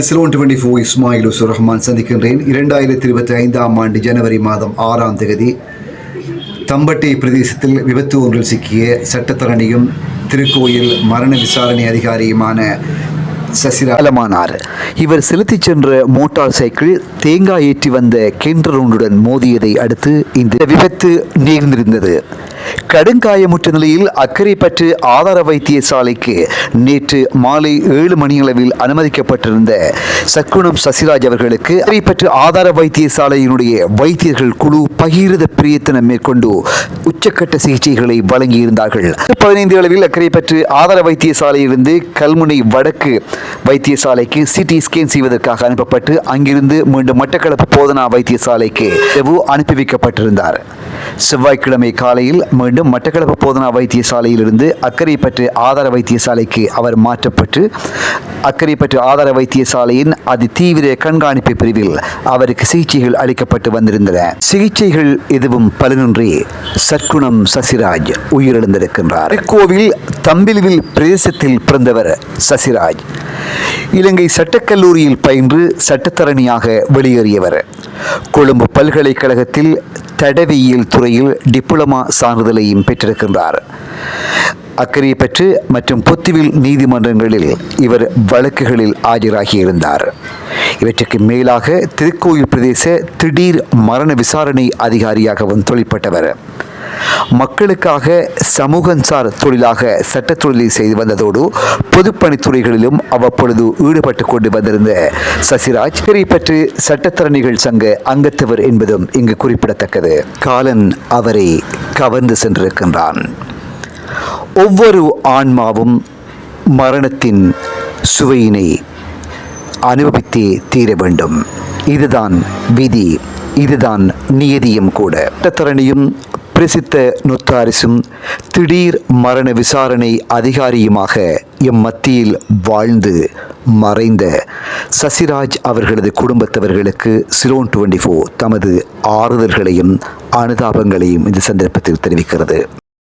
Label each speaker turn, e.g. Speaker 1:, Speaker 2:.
Speaker 1: Ceylon twenty four Ismail Usoor Rahman சந்திக்கின்றேன். இரண்டாயிரத்தி இருபத்தி ஐந்தாம் ஆண்டு ஜனவரி மாதம் ஆறாம் தேதி தம்பட்டை பிரதேசத்தில் விபத்து ஒன்றில் சிக்கிய சட்டத்தரணியும் திருக்கோயில் மரண விசாரணை அதிகாரியுமான சசிராலமானார் இவர் செலுத்திச் சென்ற மோட்டார் சைக்கிள் தேங்காய் ஏற்றி வந்த கிணறு ஒன்றுடன் மோதியதை அடுத்து இந்த விபத்து நேர்ந்திருந்தது. கடுங்காயமுற்ற நிலையில் அக்கரைப்பற்று ஆதார வைத்தியசாலைக்கு நேற்று மாலை ஏழு மணியளவில் அனுமதிக்கப்பட்டிருந்த சக்குணம் சசிராஜ் அவர்களுக்கு அக்கரைப்பற்று ஆதார வைத்தியசாலையினுடைய வைத்தியர்கள் குழு பகிரத பிரயத்தனம் மேற்கொண்டு உச்சக்கட்ட சிகிச்சைகளை வழங்கியிருந்தார்கள். பதினைந்து அளவில் அக்கரைப்பற்று ஆதார வைத்தியசாலையிலிருந்து கல்முனை வடக்கு வைத்தியசாலைக்கு சிடி ஸ்கேன் செய்வதற்காக அனுப்பப்பட்டு அங்கிருந்து மீண்டும் மட்டக்களப்பு போதனா வைத்தியசாலைக்கு அனுப்பி வைக்கப்பட்டிருந்தார். செவ்வாய்க்கிழமை காலையில் மீண்டும் மட்டக்களப்பு போதனா வைத்தியசாலையிலிருந்து அக்கரைப்பற்று ஆதார வைத்தியசாலைக்கு அவர் மாற்றப்பட்டு அக்கரைப்பற்று ஆதார வைத்தியசாலையின் அதி தீவிர கண்காணிப்பு பிரிவில் அவருக்கு சிகிச்சைகள் அளிக்கப்பட்டு வந்திருந்தன. சிகிச்சைகள் எதுவும் பலனின்றி சற்குணம் சசிராஜ் உயிரிழந்திருக்கின்றார். கோவில் தம்பிலுவில் பிரதேசத்தில் பிறந்தவர் சசிராஜ். இலங்கை சட்டக்கல்லூரியில் பயின்று சட்டத்தரணியாக வெளியேறியவர். கொழும்பு பல்கலைக்கழகத்தில் தடவியல் துறையில் டிப்ளமா சான்றிதழையும் பெற்றிருக்கின்றார். அக்கரைப்பற்று மற்றும் பொத்துவில் நீதிமன்றங்களில் இவர் வழக்குகளில் ஆஜராகியிருந்தார் இவற்றுக்கு மேலாக திருக்கோயில் பிரதேச திடீர் மரண விசாரணை அதிகாரியாகவும் தொழிற்பட்டவர். மக்களுக்காக சமூகன்சார் தொழிலாக சட்டத் தொழிலை செய்து வந்ததோடு பொதுப்பணித்துறைகளிலும் அவ்வப்பொழுது ஈடுபட்டு கொண்டு வந்திருந்த சசிராஜ் பற்றி சட்டத்தரணிகள் சங்க அங்கத்தவர் என்பதும் இங்கு குறிப்பிடத்தக்கது. காலன் அவரை கவர்ந்து சென்றிருக்கின்றான். ஒவ்வொரு ஆன்மாவும் மரணத்தின் சுவையினை அனுபவித்தே தீர வேண்டும். இதுதான் விதி இதுதான் நியதியும் கூட. சட்டத்தரணியும் பிரசித்த நொத்தாரிசும் திடீர் மரண விசாரணை அதிகாரியுமாக எம் மத்தியில் வாழ்ந்து மறைந்த சசிராஜ் அவர்களது குடும்பத்தவர்களுக்கு சிலோன் டுவெண்ட்டி ஃபோர் தமது ஆறுதல்களையும் அனுதாபங்களையும் இந்த சந்தர்ப்பத்தில் தெரிவிக்கிறது.